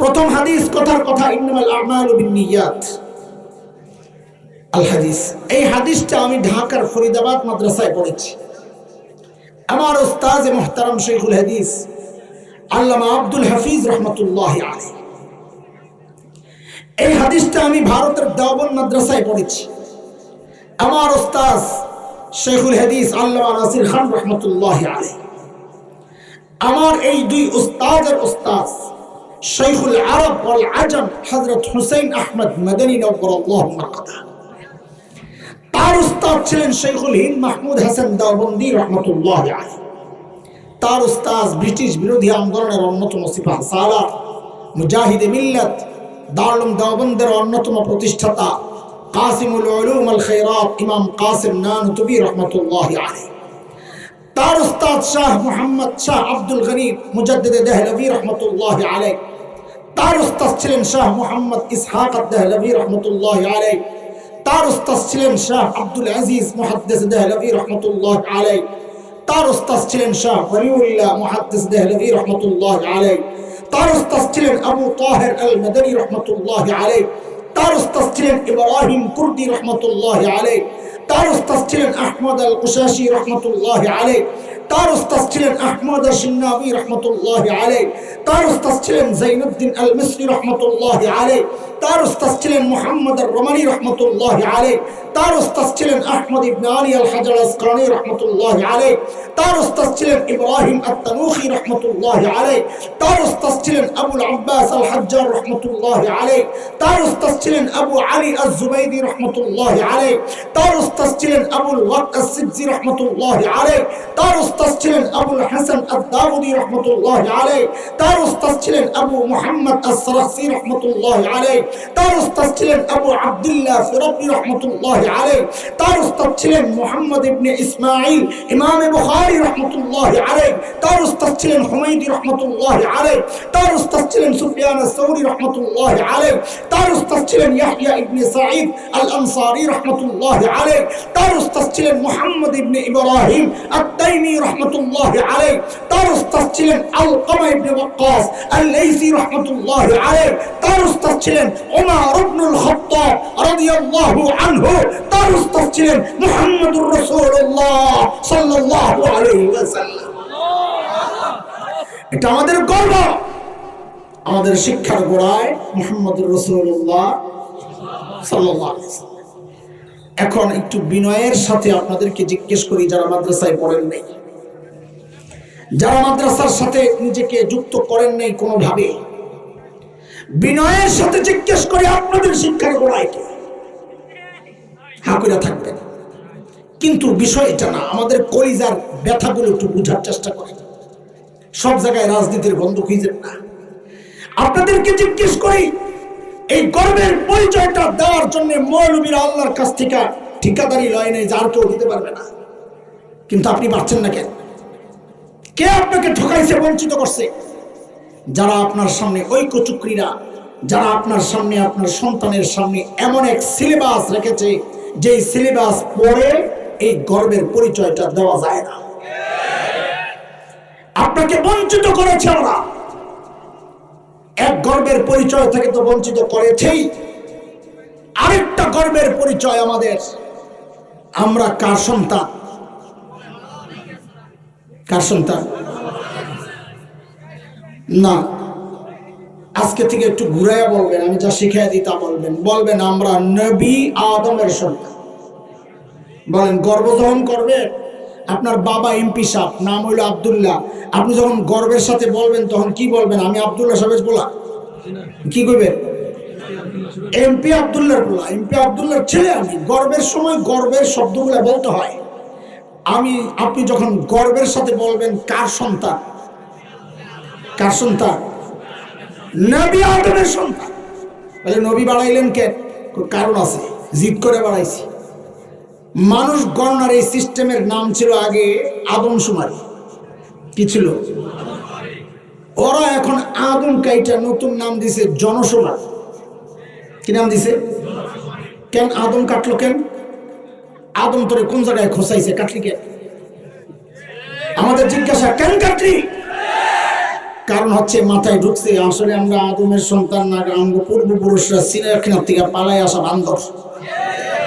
প্রথম হাদিস কথার কথা, ইন্নামাল আমালু আল হাদিস, এই হাদিসটা আমি ঢাকার ফরিদাবাদ মাদ্রাসায় পড়েছি। আমার ওস্তাজ মোহতারাম শেখুল হাদিস, আল্লামা আব্দুল হাফিজ রহমতুল্লাহ আলী এই হাদিসটা আমি ভারতের দেওবন মাদ্রাসায় পড়েছি। আমার ওস্তাজ শেখুল হাদিস, আল্লামা নাসির খান রহমতুল্লাহ আলী আমার এই দুই উস্তাদের উস্তাদ শৈখুল আরব ওয়াল আজম হযরত হুসাইন আহমদ মাদানী মারকাদা তার উস্তাদ ছিলেন শৈখুল হিন্দ মাহমুদ হাসান দাওবন্দি রহমতুল্লাহ আলী তার উস্তাদ ব্রিটিশ বিরোধী আন্দোলনের অন্যতম সিপাহ সালার মুজাহিদ মিল্লাত, দারুল দেওবন্দের অন্যতম প্রতিষ্ঠাতা কাসিমুল উলুম আল খায়রাত ইমাম কাসিম নানুতুবি রহমতুল্লাহ আলী তার উস্তাদ শাহ মোহাম্মদ শাহ আব্দুল গনি মুজাদ্দিদ দেহলভি রহমতুল্লাহ আলাই তার উস্তাদ ছিলেন শাহ মোহাম্মদ ইসহাক দেহলভি রহমতুল্লাহ আলাই তার উস্তাদ ছিলেন শাহ আব্দুল আজিজ মুহাদ্দিস দেহলভি রহমতুল্লাহ আলাই তার উস্তাদ ছিলেন শাহ ওয়ালিউল্লাহ মুহাদ্দিস দেহলভি রহমতুল্লাহ আলাই তার উস্তাদ ছিলেন আবু তাহের আল মাদানী রহমতুল্লাহ আলাই তার উস্তাদ ছিলেন ইব্রাহিম কুর্দি রহমতুল্লাহ আলাই তার উস্তাদ ছিলেন আহমদ আল কুশাসি রহমতুল্লাহ আলাই তার উস্তাদ ছিলেন আহমদ সিন্নাবি রহমতুল্লাহ আলাই তার উস্তাদ ছিলেন জাইনুদ্দিন আল মিসরি রহমতুল্লাহ আলাই তার উস্তাদ ছিলেন মোহাম্মদ আর রমানি রহমতুল্লাহ আলাই তার উস্তাদ ছিলেন আহমদ ইবনে আলী আল হাজার আসকানি রহমতুল্লাহ আলাই তার উস্তাদ ছিলেন ইব্রাহিম আত তানুখি রহমতুল্লাহ আলাই তার উস্তাদ ছিলেন আবুল আব্বাস আল হাজ্জার রহমতুল্লাহ আলাই তার উস্তাদ ছিলেন আবু আলী আজ জুবাইদি রহমতুল্লাহ আলাই তার উস্তাদ ছিলেন আবুল ওয়াক আস সিদ্দি রহমতুল্লাহ আলাই তার উস্তাদ ছিলেন আবুল হাসান আদ দাউদি রহমতুল্লাহ আলাই তার উস্তাদ ছিলেন আবু মুহাম্মদ আস সারাসি রহমতুল্লাহ আলাই তার উস্তাদ ছিলেন আবু আব্দুল্লাহ ফিরাবি রহমতুল্লাহ আলাই তার উস্তাদ ছিলেন মুহাম্মদ ইবনে ইসমাঈল ইমাম বুখারী রহমতুল্লাহ আলাই তার উস্তাদ ছিলেন হুমায়দি রহমতুল্লাহ আলাই তার উস্তাদ ছিলেন সুফিয়ান আস-সাউরি রহমতুল্লাহ আলাই তার উস্তাদ ছিলেন ইয়াহইয়া ইবনে সাঈদ আল আনসারী রহমতুল্লাহ আলাই তার উস্তাদ ছিলেন মুহাম্মদ ইবনে ইব্রাহিম আত-তাইমি রহমতুল্লাহ তার উস্তাদ ছিলেন আলকামা ইবনে ওয়াক্কাস আল-লাইসি রহমতুল্লাহ তার উস্তাদ ছিলেন ইবনুল খাত্তাব রাদিয়াল্লাহু আনহু। তার উস্তাদ ছিলেন মুহাম্মদুর রাসূলুল্লাহ সাল্লাল্লাহু আলাইহি ওয়াসাল্লাম। এটা আমাদের গর্ব। আমাদের শিক্ষার গোড়ায় মুহাম্মদুর এখন একটু বিনয়ের সাথে আপনাদেরকে জিজ্ঞেস করি যারা মাদ্রাসায় পড়েন নাই। যারা মাদ্রাসার সাথে নিজেকে যুক্ত করেন নাই কোনোভাবে, বিনয়ের সাথে জিজ্ঞেস করি আপনাদের শিক্ষার গোড়ায় কে? হাকুরা থাকবেন। কিন্তু বিষয় এটা না, আমাদের কলিজার ব্যথাগুলো একটু বুঝার চেষ্টা করেন। সব জায়গায় রাজনীতির বন্ধ খুঁজেন না। আপনাদেরকে জিজ্ঞেস করি, এই গর্বের পরিচয়টা দেওয়ার জন্য মৌলবীরা আল্লাহর কাছ থেকে ঠিকাদারি লয় নেই যার কেউ দিতে পারবে না। কিন্তু আপনি পারছেন না কেন? কে আপনাকে ঠকাইছে, বঞ্চিত করছে? যারা আপনার সামনে ওই ঐক্যচুক্রীরা, যারা আপনার সামনে আপনার সন্তানের সামনে এমন এক সিলেবাস রেখেছে যে সিলেবাস পড়ে এই গর্বের পরিচয়টা দেওয়া যায় না। আপনাকে বঞ্চিত করেছে ওরা। এক গর্বের পরিচয় থেকে তো বঞ্চিত করেছেই। আরেকটা গর্বের পরিচয় আমাদের। আমরা কার সন্তান? কার সন্তান না, আজকে থেকে একটু ঘুরাইয়া বলবেন, আমি যা শিখাই দিই তা বলবেন। বলবেন, আমরা নবী আদমের সন্তান বলেন গর্ভধারণ করবে, আপনার বাবা এমপি সাহেব, নাম হইল আবদুল্লাহ। আপনি যখন গর্বের সাথে বলবেন, তখন কি বলবেন? আমি আবদুল্লাহ সাহেব বলা কি করবেন এমপি আবদুল্লাহর বলা এমপি আবদুল্লাহ ছেলে আমি। গর্বের সময় গর্বের শব্দগুলো বলতে হয়। আমি, আপনি যখন গর্বের সাথে বলবেন, কার সন্তান? কার সন্তান? নবী আদমের সন্তান। তাহলে নবী বাড়াইলেন কে? কারণ আছে। জিদ করে বাড়াইছি মানুষ গণনার এই সিস্টেমের নাম ছিল আগে আদমশুমারি কি ছিল? ওরা এখন আদম কাইটা নতুন নাম দিছে জনসমাজ কি নাম দিছে? কেন আদম কাটলো কেন? আদম তোরে কোন জায়গায় খোসাইছে কাটলি কেন আমাদের জিজ্ঞাসা, কেন কাটলি? কারণ হচ্ছে মাথায় ঢুকছে, আসলে আমরা আদমের সন্তান না আমরা পূর্বপুরুষরা সিনেখানার থেকে পালাই আসা বান্দর।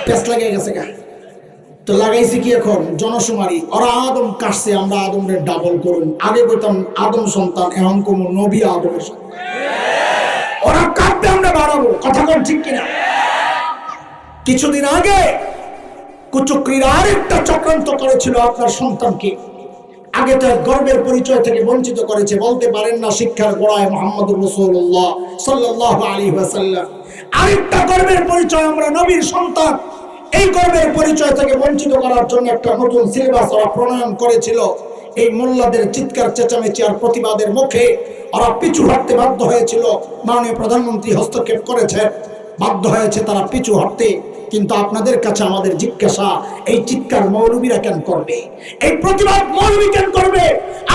পেঁচ লাগিয়ে গেছে গা। তো লাগাইছে কি এখন? জনশুমারি ওরা আদম কাটছে, আমরা আদমের ডাবল করুন। আগে বলতাম, আদম সন্তান, এখন কোন নবী আদমের ওরা কাটবে আমরা বাড়াবো। কথা কোন ঠিক কিনা? কিছুদিন আগে কুচক্রীর আরেকটা চক্রান্ত করেছিল আপনার সন্তানকে। আগে তো এক গর্বের পরিচয় থেকে বঞ্চিত করেছে, বলতে পারেন না শিক্ষার গোড়ায় মোহাম্মদ রসুল্লাহ সাল্লাহ আলী ওয়াসাল্লাম। আরেকটা গর্বের পরিচয় আমরা নবীর সন্তান, এই গর্বের পরিচয় থেকে বঞ্চিত করার জন্য একটা নতুন সিলেবাস ওরা প্রণয়ন করেছিল। এই মোল্লাদের চিৎকার, চেঁচামেচি আর প্রতিবাদের মুখে ওরা পিছু হাঁটতে বাধ্য হয়েছিল। মাননীয় প্রধানমন্ত্রী হস্তক্ষেপ করেছে বাধ্য হয়েছে তারা পিছু হটতে। কিন্তু আপনাদের কাছে আমাদের জিজ্ঞাসা, এই চিৎকার মৌলবীরা কেন করবে? এই প্রতিবাদ মৌলবী কেন করবে?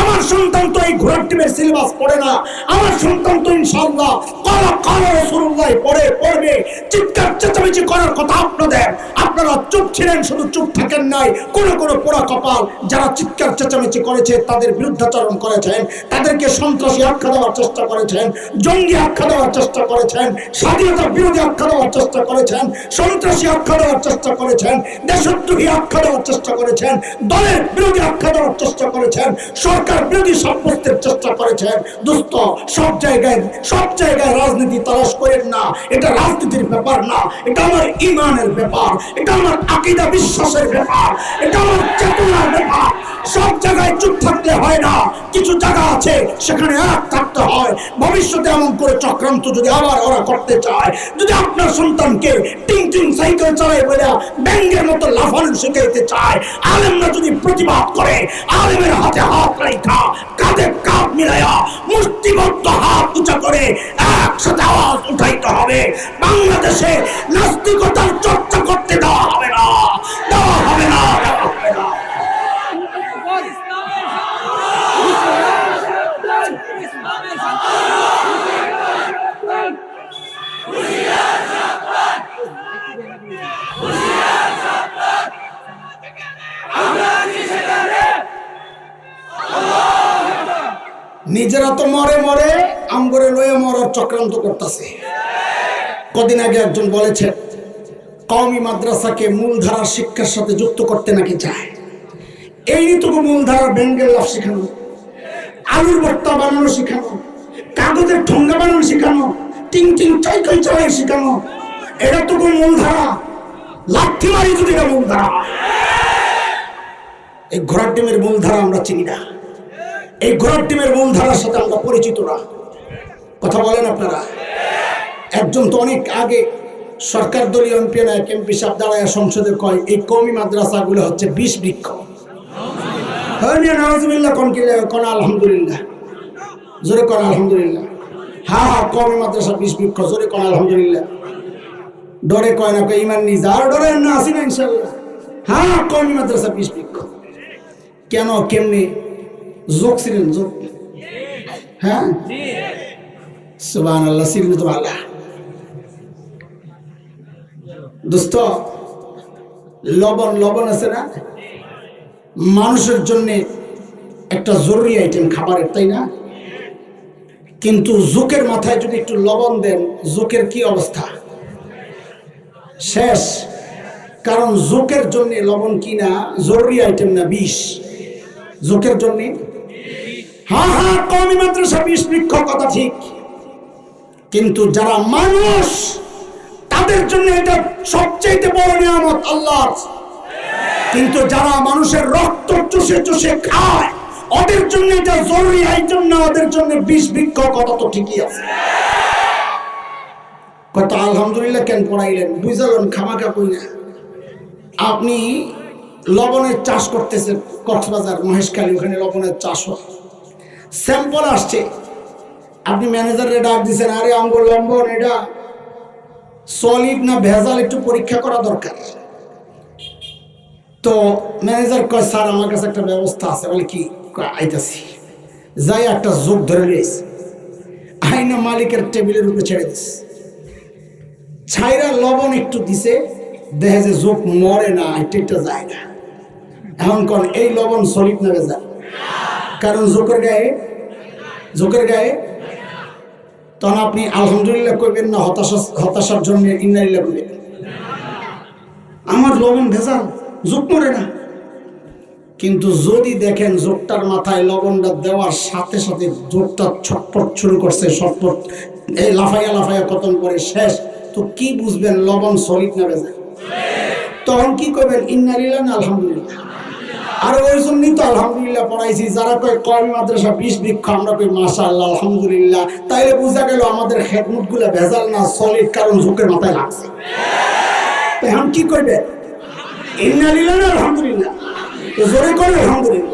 আমার সন্তান তো এই ঘোড়ার টিমের সিলেবাস পড়ে না। আমার সন্তান তো ইনশাআল্লাহ কলা কলা রসুল্লাহ পড়ে, পড়বে। চিৎকার চেঁচামেচি করার কথা আপনাদের। আপনারা চুপ ছিলেন, শুধু চুপ থাকেন নাই। কোন কোন পোড়া কপাল যারা চিৎকার চেঁচামেচি করেছে, তাদের বিরুদ্ধাচরণ করেছেন, তাদেরকে সন্ত্রাসী আখ্যা দেওয়ার চেষ্টা করেছেন, জঙ্গি আখ্যা দেওয়ার চেষ্টা করেছেন, স্বাধীনতা বিরোধী আখ্যা দেওয়ার চেষ্টা করেছেন, সন্ত্রাসী আখ্যা দেওয়ার চেষ্টা করেছেন, দেশদ্রোহী আখ্যা দেওয়ার চেষ্টা করেছেন, দলের বিরোধী আখ্যা দেওয়ার চেষ্টা করেছেন, সরকার বিরোধী চেষ্টা করেছেন। সব জায়গায় সব জায়গায় রাজনীতি করেন না। এটা রাজনীতির ব্যাপার না, এটা আমার ইমানের ব্যাপার, এটা আমার আকিদা বিশ্বাসের ব্যাপার, এটা আমার চেতনার ব্যাপার। সব জায়গায় চুপ থাকলে হয় না, কিছু জায়গা আছে, সেখানে এক থাকতে হয়। ভবিষ্যতে এমন করে চক্রান্ত যদি আবার ওরা করতে চায়, যদি আপনার সন্তানকে টিং টিং সাইকেল চালায় বলে ব্যাঙ্গের মতো লাফানো শিখাইতে চায়। আলেমরা যদি প্রতিবাদ করে, আলেমের হাতে হাত রেখা কাঁধে কাঁধ মিলাইয়া মুষ্টিবদ্ধ হাত উঁচা করে একসাথে আওয়াজ উঠাইতে হবে। বাংলাদেশে নাস্তিকতার চর্চা করতে দেওয়া হবে না দেওয়া হবে না দেওয়া হবে না নিজেরা তো মরে মরে আমগরে লয়ে মরার চক্রান্ত করতেছে। কদিন আগে একজন বলেছেন কওমি মাদ্রাসাকে মূলধারার শিক্ষার সাথে যুক্ত করতে নাকি চায়? এইটুকু মূলধারার ব্যাঙ্গের লাভ শেখানো, আলুর ভর্তা বানানো শেখানো, কাগজের ঠোঙ্গা বানানো শেখানো, টিং টিং চাই চাই চালাই শেখানো, এটা তো মূলধারা। লাঠি মারি যদি এটা মূলধারা। এই ঘোড়ার ডিমের মূলধারা আমরা চিনি না। এই ঘোড়ার টিমের মূলধারার সাথে আমরা পরিচিত না। কথা বলেন আপনারা? একজন তো অনেক আগে সরকার দলীয় এমপি নায়ক এমপি সাহেব দাঁড়ায় সংসদে কয়, এই কমি মাদ্রাসাগুলো হচ্ছে বৃক্ষ। জোরে হ্যাঁ হ্যাঁ মাদ্রাসা বিষ বৃক্ষ, জোরে ডরে কয় না, কয়, ইমান ডরে না হ্যাঁ মাদ্রাসা বিষ বৃক্ষ। কেন, কেমনি? যোগ ছিলেন হ্যাঁ সুবান আল্লাহ ছিলেন তো আল্লাহ দোস্ত লবণ লবণ আছে না? মানুষের জন্য একটা জরুরি আইটেম খাবারের, তাই না? কিন্তু জোকের মাথায় যদি একটু লবণ দেন, জোকের কি অবস্থা? শেষ। কারণ জোকের জন্য লবণ কি না? জরুরি আইটেম না, বিষ। জোকের জন্য হ্যাঁ হ্যাঁ কমি মাদ্রাসা বিষ বৃক্ষ কথা ঠিক। কিন্তু যারা মানুষ, তাদের জন্য এটা সবচেয়ে বড় নিয়ামত আল্লাহর। কিন্তু যারা মানুষের রক্ত চুষে চুষে খায়, ওদের জন্য এটা জরুরি আইটেম না ওদের জন্য বিষ বৃক্ষ কথা তো ঠিকই আছে। কত আলহামদুলিল্লাহ কেন পড়াইলেন? বুঝালেন, খামাখা কই না? আপনি লবণের চাষ করতেছেন, কক্সবাজার, মহেশখালী, ওখানে লবণের চাষ হয়। স্যাম্পল আসছে। আপনি ম্যানেজারে ডাক দিচ্ছেন আরে অঙ্গ লম্বন, এটা সলিড না ভেজাল একটু পরীক্ষা করা দরকার? তো ম্যানেজার কয়, স্যার, আমার কাছে একটা ব্যবস্থা আছে। বলে, কি? আইতাছি। যাই একটা যোগ ধরে নিয়েছে আইনা মালিকের টেবিলের উপরে ছেড়ে দিস ছাইরা লবণ একটু দিছে, দেখে যে যোগ মরে না এটা যায় না। এখন কোন, এই লবণ সলিড না ভেজাল? কারণ জোকের গায়ে জোকের গায়ে, তখন আপনি আলহামদুলিল্লাহ করবেন না, হতাশা, হতাশার জন্য ইন্নারিল্লাহ করবেন আমার লবণ ভেজাল যোগ মরে না। কিন্তু যদি দেখেন যোগটার মাথায় লবণটা দেওয়ার সাথে সাথে যোগটা ছটপট শুরু করছে, ছটপট, এই লাফাইয়া লাফাইয়া কতন করে শেষ, তো কি বুঝবেন লবণ সলিড না ভেজা তখন কি করবেন ইন্নারিল্লাহ না, আলহামদুলিল্লাহ। আর ওই জন্যই তো আলহামদুলিল্লাহ পড়াইছি। যারা কয় কয় মাদ্রাসা, বিশ বৃক্ষ আমরা কই, মাশাআল্লাহ, আলহামদুলিল্লাহ। তাইলে বোঝা গেল আমাদের খেদমতগুলা ভেজাল না সলিড কারণ ঝুঁকের মাথায় লাগছে। এখন কি করবে ইন্নালিল্লাহ আলহামদুলিল্লাহ জোরে করে আলহামদুলিল্লাহ।